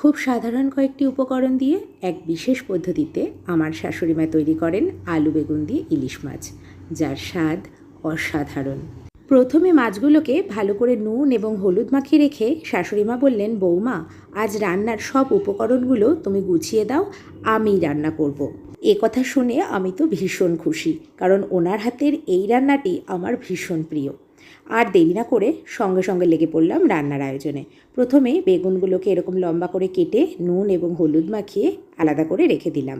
খুব সাধারণ কয়েকটি উপকরণ দিয়ে এক বিশেষ পদ্ধতিতে আমার শাশুড়িমা তৈরি করেন আলু, বেগুন দিয়ে ইলিশ মাছ, যার স্বাদ অসাধারণ প্রথমে মাছগুলোকে ভালো করে নুন এবং হলুদ মাখিয়ে রেখে শাশুড়িমা বললেন, বৌমা, আজ রান্নার সব উপকরণগুলো তুমি গুছিয়ে দাও, আমি রান্না করব। এ কথা শুনে আমি তো ভীষণ খুশি, কারণ ওনার হাতের এই রান্নাটি আমার ভীষণ প্রিয় আর দেরি না করে সঙ্গে সঙ্গে লেগে পড়লাম রান্নার আয়োজনে। প্রথমে বেগুনগুলোকে এরকম লম্বা করে কেটে নুন এবং হলুদ মাখিয়ে আলাদা করে রেখে দিলাম।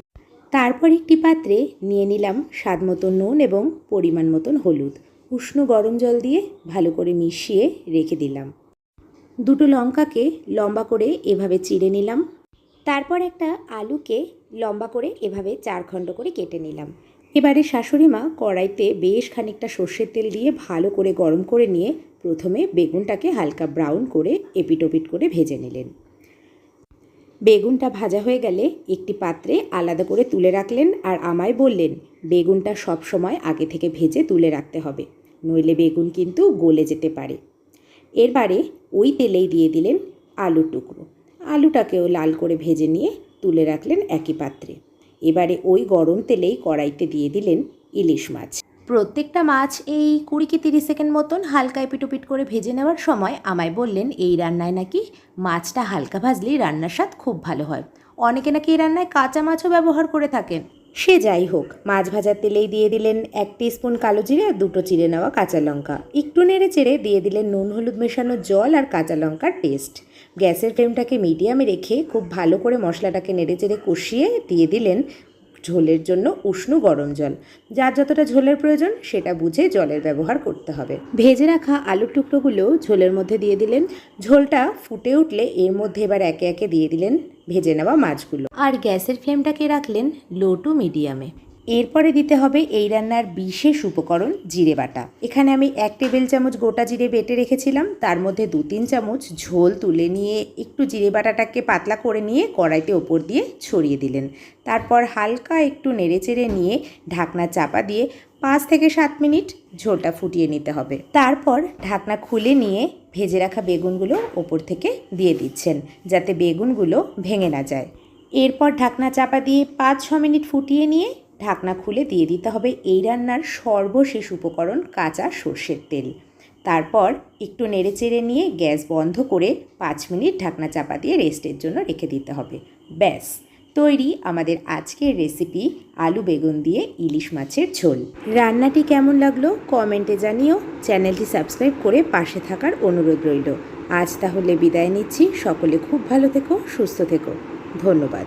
তারপর একটি পাত্রে নিয়ে নিলাম স্বাদ মতো নুন এবং পরিমাণ মতন হলুদ। উষ্ণ গরম জল দিয়ে ভালো করে মিশিয়ে রেখে দিলাম। দুটো লঙ্কাকে লম্বা করে এভাবে চিড়ে নিলাম। তারপর একটা আলুকে লম্বা করে এভাবে চার খণ্ড করে কেটে নিলাম। এবারে শাশুড়ি মা কড়াইতে বেশ খানিকটা সর্ষের তেল দিয়ে ভালো করে গরম করে নিয়ে প্রথমে বেগুনটাকে হালকা ব্রাউন করে এপিটোপিট করে ভেজে নিলেন। বেগুনটা ভাজা হয়ে গেলে একটি পাত্রে আলাদা করে তুলে রাখলেন আর আমায় বললেন, বেগুনটা সব সময় আগে থেকে ভেজে তুলে রাখতে হবে, নইলে বেগুন কিন্তু গলে যেতে পারে। এরবারে ওই তেলেই দিয়ে দিলেন আলুর টুকরো। আলুটাকেও লাল করে ভেজে নিয়ে তুলে রাখলেন একই পাত্রে। এবারে ওই গরম তেলেই কড়াইতে দিয়ে দিলেন ইলিশ মাছ। প্রত্যেকটা মাছ এই কুড়ি কি তিরিশ সেকেন্ড মতন হালকা এপিটোপিট করে ভেজে নেওয়ার সময় আমায় বললেন, এই রান্নায় নাকি মাছটা হালকা ভাজলেই রান্নার স্বাদ খুব ভালো হয়। অনেকে নাকি এই রান্নায় কাঁচা মাছও ব্যবহার করে থাকেন। সে যাই হোক, মাছ ভাজার তেলেই দিয়ে দিলেন এক স্পুন কালো জিরে আর দুটো চিড়ে নেওয়া কাঁচা লঙ্কা। একটু নেড়ে চেড়ে দিয়ে দিলেন নুন, হলুদ মেশানো জল আর কাঁচা লঙ্কার টেস্ট গ্যাসের ফ্লেমটাকে মিডিয়ামে রেখে খুব ভালো করে মশলাটাকে নেড়ে চেড়ে কষিয়ে দিয়ে দিলেন ঝোলের জন্য উষ্ণ গরম জল। যার যতটা ঝোলের প্রয়োজন, সেটা বুঝে জলের ব্যবহার করতে হবে। ভেজে রাখা আলুর টুকরোগুলো ঝোলের মধ্যে দিয়ে দিলেন। ঝোলটা ফুটে উঠলে এর মধ্যে এবার একে একে দিয়ে দিলেন ভেজে নেওয়া মাছগুলো। আর গ্যাসের ফ্লেমটাকে রাখলেন লো টু মিডিয়ামে। এরপরে দিতে হবে এই রান্নার বিশেষ উপকরণ জিরে বাটা। এখানে আমি এক টেবিল চামচ গোটা জিরে বেটে রেখেছিলাম। তার মধ্যে দু তিন চামচ ঝোল তুলে নিয়ে একটু জিরে বাটাটাকে পাতলা করে নিয়ে কড়াইতে ওপর দিয়ে ছড়িয়ে দিলেন। তারপর হালকা একটু নেড়েচেড়ে নিয়ে ঢাকনা চাপা দিয়ে পাঁচ থেকে সাত মিনিট ঝোলটা ফুটিয়ে নিতে হবে। তারপর ঢাকনা খুলে নিয়ে ভেজে রাখা বেগুনগুলো ওপর থেকে দিয়ে দিচ্ছেন, যাতে বেগুনগুলো ভেঙে না যায়। এরপর ঢাকনা চাপা দিয়ে পাঁচ ছ মিনিট ফুটিয়ে নিয়ে ঢাকনা খুলে দিয়ে দিতে হবে এই রান্নার সর্বশেষ উপকরণ কাঁচা সর্ষের তেল। তারপর একটু নেড়েচেড়ে নিয়ে গ্যাস বন্ধ করে পাঁচ মিনিট ঢাকনা চাপা দিয়ে রেস্টের জন্য রেখে দিতে হবে। ব্যাস। তৈরি আমাদের আজকের রেসিপি আলু বেগুন দিয়ে ইলিশ মাছের ঝোল। রান্নাটি কেমন লাগল কমেন্টে জানিও। চ্যানেলটি সাবস্ক্রাইব করে পাশে থাকার অনুরোধ রইল। আজ তাহলে বিদায় নিচ্ছি। সকলে খুব ভালো থেকো, সুস্থ থেকো। ধন্যবাদ।